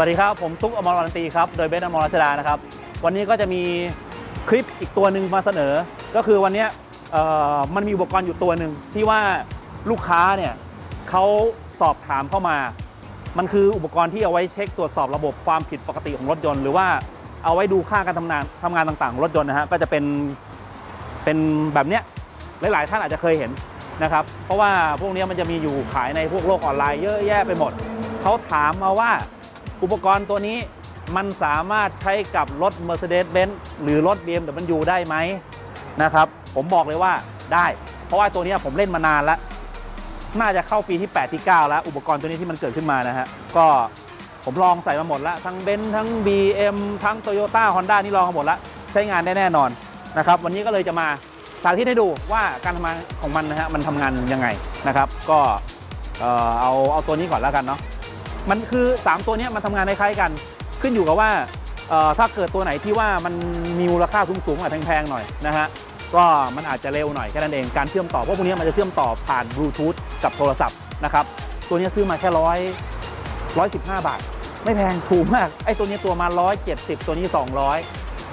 สวัสดีครับ ผมตุ๊กอมรวันตีครับ โดยเบสอมรรัชดานะครับ วันนี้ก็จะมีคลิปอีกตัวหนึ่งมาเสนอ ก็คือวันนี้มันมีอุปกรณ์อยู่ตัวหนึ่งที่ว่าลูกค้าเนี่ยเขาสอบถามเข้ามา มันคืออุปกรณ์ที่เอาไว้เช็คตรวจสอบระบบความผิดปกติของรถยนต์ หรือว่าเอาไว้ดูค่าการทำงานทำงานต่างๆของรถยนต์นะฮะก็จะเป็นเป็นแบบเนี้ยหลายๆท่านอาจจะเคยเห็นนะครับ เพราะว่าพวกนี้มันจะมีอยู่ขายในพวกโลกออนไลน์เยอะแยะไปหมดเขาถามมาว่า อุปกรณ์ตัวนี้มันสามารถใช้กับรถ Mercedes-Benz หรือรถ BMW ได้ไหมนะครับ ผมบอกเลยว่าได้ เพราะว่าตัวนี้ผมเล่นมานานแล้ว น่าจะเข้าปีที่ 8 ที่ 9 แล้ว อุปกรณ์ตัวนี้ที่มันเกิดขึ้นมานะฮะก็ผมลองใส่มาหมดแล้ว ทั้งเบนซ์ทั้ง BM ทั้ง Toyota Honda นี่ลองมาหมดแล้วใช้งานได้แน่นอนนะครับ วันนี้ก็เลยจะมาสาธิตให้ดูว่าการทำงานของมันนะฮะมันทำงานยังไงนะครับ ก็เอ่อเอาเอาตัวนี้ก่อนแล้วกันเนาะ มันคือ 3 ตัวนี้มันทำงานคล้ายๆกัน ขึ้นอยู่กับว่าถ้าเกิดตัวไหนที่ว่ามันมีมูลค่าสูงๆอาจแพงๆหน่อยนะฮะก็มันอาจจะเร็วหน่อยแค่นั้นเองการเชื่อมต่อเพราะพวกนี้มันจะเชื่อมต่อผ่านบลูทูธกับโทรศัพท์นะครับตัวนี้ซื้อมาแค่ร้อยร้อยสิบห้าบาท ไม่แพงถูกมากไอ้ตัวนี้ตัวมาร้อยเจ็ดสิบตัวนี้สองร้อย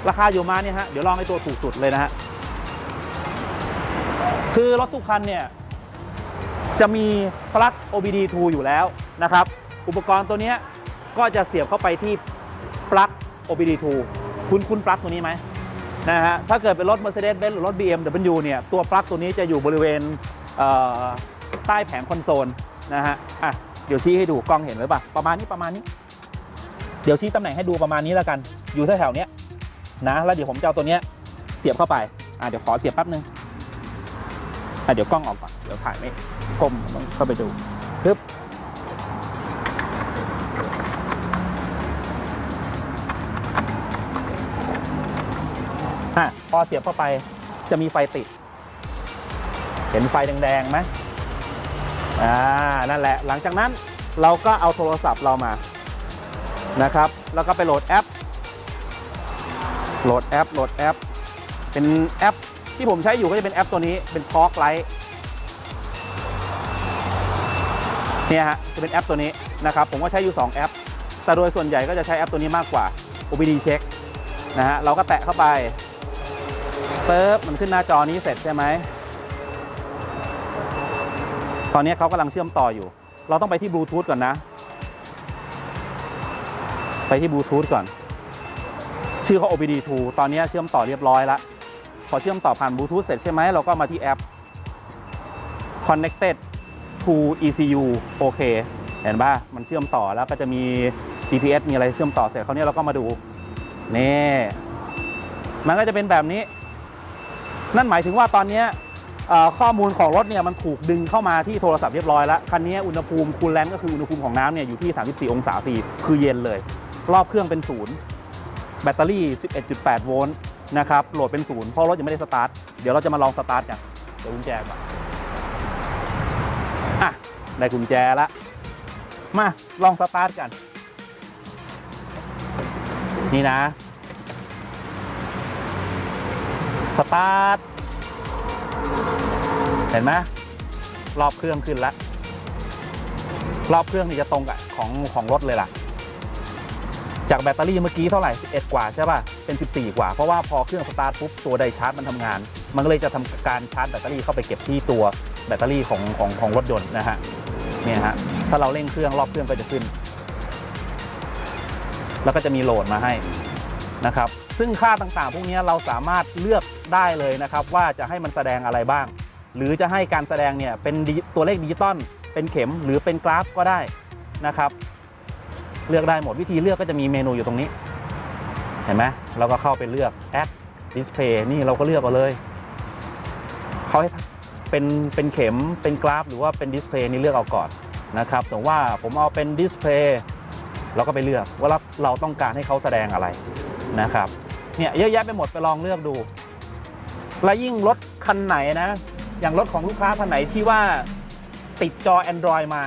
ราคาอยู่มาเนี่ยฮะเดี๋ยวลองไอ้ตัวถูกสุดเลยนะฮะคือรถทุกคันเนี่ยจะมีปลั๊ก OBD2 อยู่แล้วนะครับ อุปกรณ์ตัวนี้ก็จะเสียบเข้าไปที่ปลั๊ก OBD2 คุณคุณปลั๊กตัวนี้ไหมนะฮะถ้าเกิดเป็นรถ Mercedes-Benz หรือรถ BMW เนี่ยตัวปลั๊กตัวนี้จะอยู่บริเวณเใต้แผงคอนโซลนะฮะอะเดี๋ยวชี้ให้ดูกล้องเห็นหรือเปล่าประมาณนี้ประมาณนี้ เดี๋ยวชี้ตำแหน่งให้ดูประมาณนี้แล้วกัน อยู่แถวๆนี้นะแล้วเดี๋ยวผมจะเอาตัวเนี้ยเสียบเข้าไปอะเดี๋ยวขอเสียบแป๊บนึงอะเดี๋ยวกล้องออกก่อนเดี๋ยวถ่ายไม่คมต้องเข้าไปดู อะพอเสียบเข้าไปจะมีไฟติด เห็นไฟแดงๆไหมอ่านั่นแหละ หลังจากนั้นเราก็เอาโทรศัพท์เรามานะครับ แล้วก็ไปโหลดแอป โหลดแอป โหลดแอป เป็นแอปที่ผมใช้อยู่ก็จะเป็นแอปตัวนี้เป็น Talk Lite เนี่ยฮะจะเป็นแอปตัวนี้นะครับ ผมก็ใช้อยู่ 2 แอป แต่โดยส่วนใหญ่ก็จะใช้แอปตัวนี้มากกว่า OBD Check นะฮะเราก็แตะเข้าไป ปึ๊บมันขึ้นหน้าจอนี้เสร็จใช่ไหม ตอนนี้เขากำลังเชื่อมต่ออยู่ เราต้องไปที่บลูทูธก่อนนะ ไปที่บลูทูธก่อน ชื่อเขา OBD2 ตอนนี้เชื่อมต่อเรียบร้อยแล้ว พอเชื่อมต่อผ่านบลูทูธเสร็จใช่ไหม เราก็มาที่แอป connected to ECU โอเค เห็นป่ะ มันเชื่อมต่อแล้วก็จะมี GPS มีอะไรเชื่อมต่อเสร็จคราวนี้เราก็มาดู นี่ มันก็จะเป็นแบบนี้ นั่นหมายถึงว่าตอนนี้ข้อมูลของรถเนี่ยมันถูกดึงเข้ามาที่โทรศัพท์เรียบร้อยแล้ว คันนี้อุณหภูมิคูลแลนก็คืออุณหภูมิของน้ำเนี่ยอยู่ที่ 34 องศาซีคือเย็นเลย รอบเครื่องเป็นศูนย์แบตเตอรี่ 11.8 โวลต์นะครับโหลดเป็นศูนย์เพราะรถยังไม่ได้สตาร์ทเดี๋ยวเราจะมาลองสตาร์ทกันเดี๋ยวกุญแจก่อนอะได้กุญแจละมาลองสตาร์ทกัน นี่นะ สตาร์ท เห็นไหมรอบเครื่องขึ้นแล้ว รอบเครื่องนี่จะตรงกับของของรถเลยล่ะ จากแบตเตอรี่เมื่อกี้เท่าไหร่ 11 กว่าใช่ป่ะ เป็น 14 กว่า เพราะว่าพอเครื่องสตาร์ทปุ๊บตัวไดชาร์จมันทำงาน มันก็เลยจะทำการชาร์จแบตเตอรี่เข้าไปเก็บที่ตัวแบตเตอรี่ของของของรถยนต์นะฮะ เนี่ยฮะ ถ้าเราเร่งเครื่องรอบเครื่องก็จะขึ้น แล้วก็จะมีโหลดมาให้นะครับ ซึ่งค่าต่างๆ พวกนี้เราสามารถเลือก ได้เลยนะครับว่าจะให้มันแสดงอะไรบ้าง หรือจะให้การแสดงเนี่ยเป็นตัวเลขดิจิตอลเป็นเข็มหรือเป็นกราฟก็ได้นะครับ เลือกได้หมดวิธีเลือกก็จะมีเมนูอยู่ตรงนี้ เห็นไหมเราก็เข้าไปเลือก Add Display นี่เราก็เลือกเอาเลยเขาให้เป็นเป็นเข็มเป็นกราฟ หรือว่าเป็นดิสเพย์นี่เลือกเอาก่อนนะครับสมมติว่าผมเอาเป็นดิสเพย์เราก็ไปเลือกว่าเราต้องการให้เขาแสดงอะไรนะครับเนี่ยเยอะแยะไปหมดไปลองเลือกดู และยิ่งรถคันไหนนะ อย่างรถของลูกค้าคันไหนที่ว่าติดจอ Android มา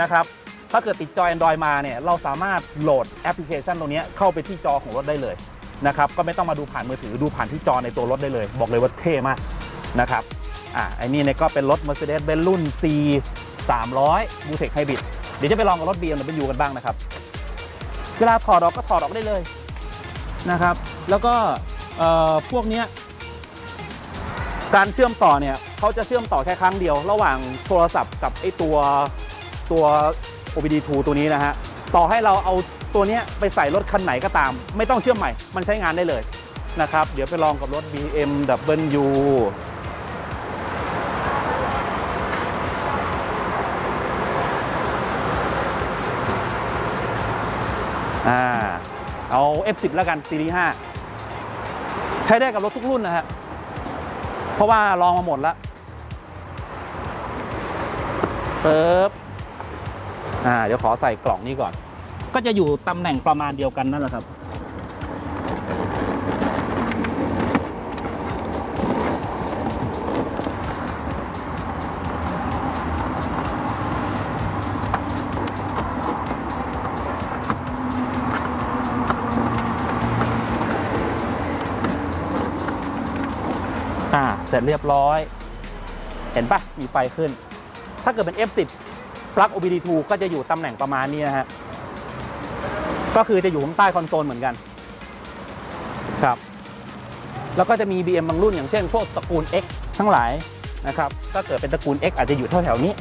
นะครับถ้าเกิดติดจอ Android มาเนี่ยเราสามารถโหลดแอปพลิเคชันตรงนี้เข้าไปที่จอของรถได้เลยนะครับก็ไม่ต้องมาดูผ่านมือถือดูผ่านที่จอในตัวรถได้เลย บอกเลยว่าเท่มากนะครับอะไอ้นี่เนี่ยก็เป็นรถ Mercedes-Benz รุ่น C 300 b u t e c Hybrid เดี๋ยวจะไปลองกับรถ BMW กันบ้างนะครับ เวลาถอดออกก็ถอดออกได้เลยนะครับ แล้วก็เอ่อพวกเนี้ย การเชื่อมต่อเนี่ยเขาจะเชื่อมต่อแค่ครั้งเดียว ระหว่างโทรศัพท์กับไอตัวตัว OBD2 ตัวนี้นะฮะต่อให้เราเอาตัวนี้ไปใส่รถคันไหนก็ตาม ไม่ต้องเชื่อมใหม่ มันใช้งานได้เลยนะครับ เดี๋ยวไปลองกับรถ BMW อ่าเอา F10 แล้วกันซีรีส์5ใช้ได้กับรถทุกรุ่นนะฮะ เพราะว่าลองมาหมดแล้วปึ๊บอ่าเดี๋ยวขอใส่กล่องนี้ก่อน ก็จะอยู่ตำแหน่งประมาณเดียวกันนั่นแหละครับ ร็จเรียบร้อย เห็นปะมีไฟขึ้น ถ้าเกิดเป็น F10 ปลั๊ก OBD2 ก็จะอยู่ตำแหน่งประมาณนี้นะฮะ ก็คือจะอยู่ข้างใต้คอนโซลเหมือนกัน ครับ แล้วก็จะมี BM บางรุ่นอย่างเช่นพวกตระกูล X ทั้งหลายนะครับถ้าเกิดเป็นตระกูล X อาจจะอยู่แถวๆนี้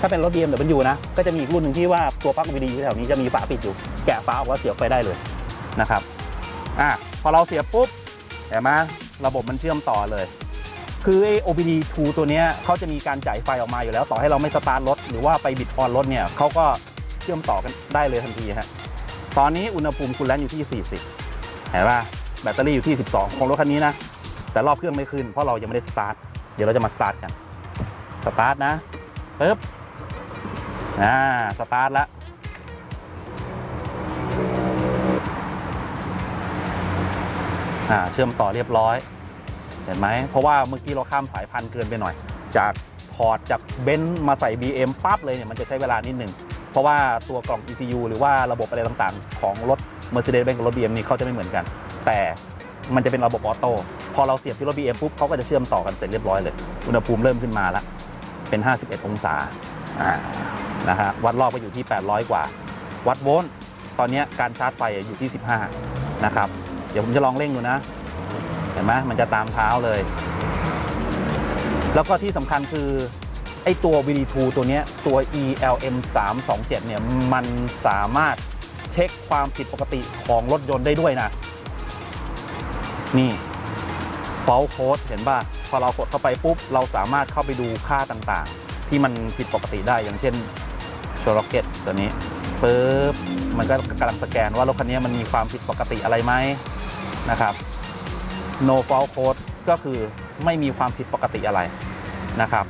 ถ้าเป็นรถ BMW นะ ก็จะมีอีกรุ่นหนึ่งที่ว่าตัวปลั๊ก OBD อยู่แถวนี้จะมีฝาปิดอยู่ แกะฝาออกแล้วเสียบไปได้เลยนะครับ อะ พอเราเสียบปุ๊บ เห็นไหมระบบมันเชื่อมต่อเลย คือไอ้ OBD2 ตัวเนี้ยเขาจะมีการจ่ายไฟออกมาอยู่แล้ว ต่อให้เราไม่สตาร์ทรถ หรือว่าไปบิดออนรถเนี่ยเขาก็เชื่อมต่อกันได้เลยทันทีฮะตอนนี้อุณหภูมิคุณแลนอยู่ที่ 40 เห็นป่ะแบตเตอรี่อยู่ที่ 12 ของรถคันนี้นะ แต่รอบเครื่องไม่ขึ้นเพราะเรายังไม่ได้สตาร์ทเดี๋ยวเราจะมาสตาร์ทกันสตาร์ทนะปึ๊บอ่าสตาร์ทแล้วอ่าเชื่อมต่อเรียบร้อย เห็นไหม เพราะว่าเมื่อกี้เราข้ามสายพันธุ์เกินไปหน่อย จากถอดจากเบนซ์มาใส่ BM ปั๊บเลยเนี่ยมันจะใช้เวลานิดหนึ่ง เพราะว่าตัวกล่อง ECU หรือว่าระบบอะไรต่างๆ ของรถ Mercedes-Benz กับรถ BM นี่เขาจะไม่เหมือนกัน แต่มันจะเป็นระบบออโต้พอเราเสียบที่รถ BM ปุ๊บเขาก็จะเชื่อมต่อกันเสร็จเรียบร้อยเลย อุณหภูมิเริ่มขึ้นมาแล้วเป็น 51 องศาอ่านะฮะวัดรอบก็อยู่ที่ 800 กว่า วัดโวลต์ตอนนี้การชาร์จไฟอยู่ที่ 15 นะครับ เดี๋ยวผมจะลองเร่งดูนะ ห็นไหมมันจะตามเท้าเลย แล้วก็ที่สำคัญคือ ไอตัว VD2 ตัวนี้ตัว ELM 327เนี่ยมันสามารถเช็คความผิดปกติของรถยนต์ได้ด้วยนะ นี่ fault code เห็นป่ะ พอเรากดเข้าไปปุ๊บ เราสามารถเข้าไปดูค่าต่างๆ ที่มันผิดปกติได้อย่างเช่นโชว์ล็อกเก็ตตัวนี้ปุ๊บมันก็กำลังสแกนว่ารถคันนี้มันมีความผิดปกติอะไรไหมนะครับ no fault code ก็คือไม่มีความผิดปกติอะไรนะครับ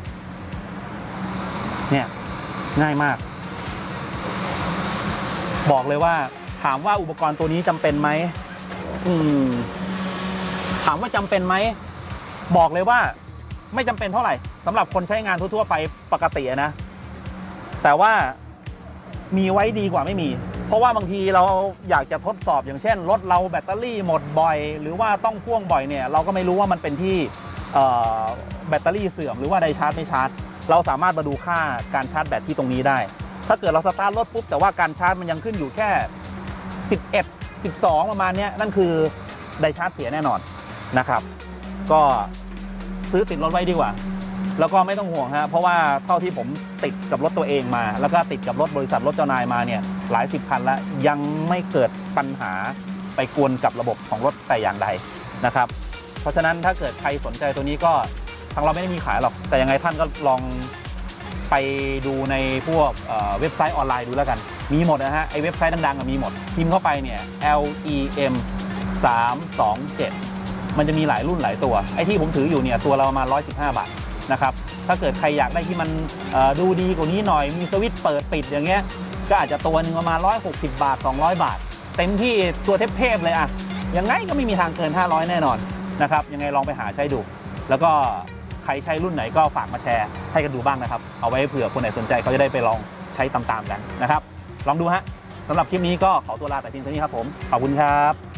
เนี่ย ง่ายมาก บอกเลยว่า ถามว่าอุปกรณ์ตัวนี้จำเป็นไหมอืมถามว่าจำเป็นไหม บอกเลยว่า ไม่จำเป็นเท่าไหร่สำหรับคนใช้งานทั่วๆไปปกตินะ แต่ว่ามีไว้ดีกว่าไม่มี เพราะว่าบางทีเราอยากจะทดสอบอย่างเช่นรถเราแบตเตอรี่หมดบ่อย หรือว่าต้องพ่วงบ่อยเนี่ยเราก็ไม่รู้ว่ามันเป็นที่แบตเตอรี่เสื่อมหรือว่าไดชาร์จไม่ชาร์จ เราสามารถมาดูค่าการชาร์จแบตที่ตรงนี้ได้ ถ้าเกิดเราสตาร์ทรถปุ๊บแต่ว่าการชาร์จมันยังขึ้นอยู่แค่ 11 12 ประมาณนี้นั่นคือไดชาร์จเสียแน่นอนนะครับ ก็ซื้อติดรถไว้ดีกว่า แล้วก็ไม่ต้องห่วงฮะเพราะว่าเท่าที่ผมติดกับรถตัวเองมา แล้วก็ติดกับรถบริษัทรถเจ้านายมาเนี่ยหลายสิบคันแล้วยังไม่เกิดปัญหาไปกวนกับระบบของรถแต่อย่างใดนะครับ เพราะฉะนั้นถ้าเกิดใครสนใจตัวนี้ก็ทางเราไม่ได้มีขายหรอก แต่ยังไงท่านก็ลองไปดูในพวกเเว็บไซต์ออนไลน์ดูแล้วกัน มีหมดนะฮะไอเว็บไซต์ดังๆมีหมดพิมพ์เข้าไปเนี่ย L E M 327 มันจะมีหลายรุ่นหลายตัว ไอที่ผมถืออยู่เนี่ยตัวเราประมาณ115 บาท นะครับถ้าเกิดใครอยากได้ที่มันดูดีกว่านี้หน่อยมีสวิตช์เปิดปิดอย่างเงี้ยก็อาจจะตัวนึงประมาณ 160 บาท 200 บาท เต็มที่ตัวเทพๆเลยอะยังไงก็ไม่มีทางเกิน 500 แน่นอนนะครับยังไงลองไปหาใช้ดู แล้วก็ใครใช้รุ่นไหนก็ฝากมาแชร์ให้กันดูบ้างนะครับ เอาไว้เผื่อคนไหนสนใจเขาจะได้ไปลองใช้ตามๆกันนะครับ ลองดูฮะสำหรับคลิปนี้ก็ขอตัวลาแต่เพียงเท่านี้ครับผม ขอบคุณครับ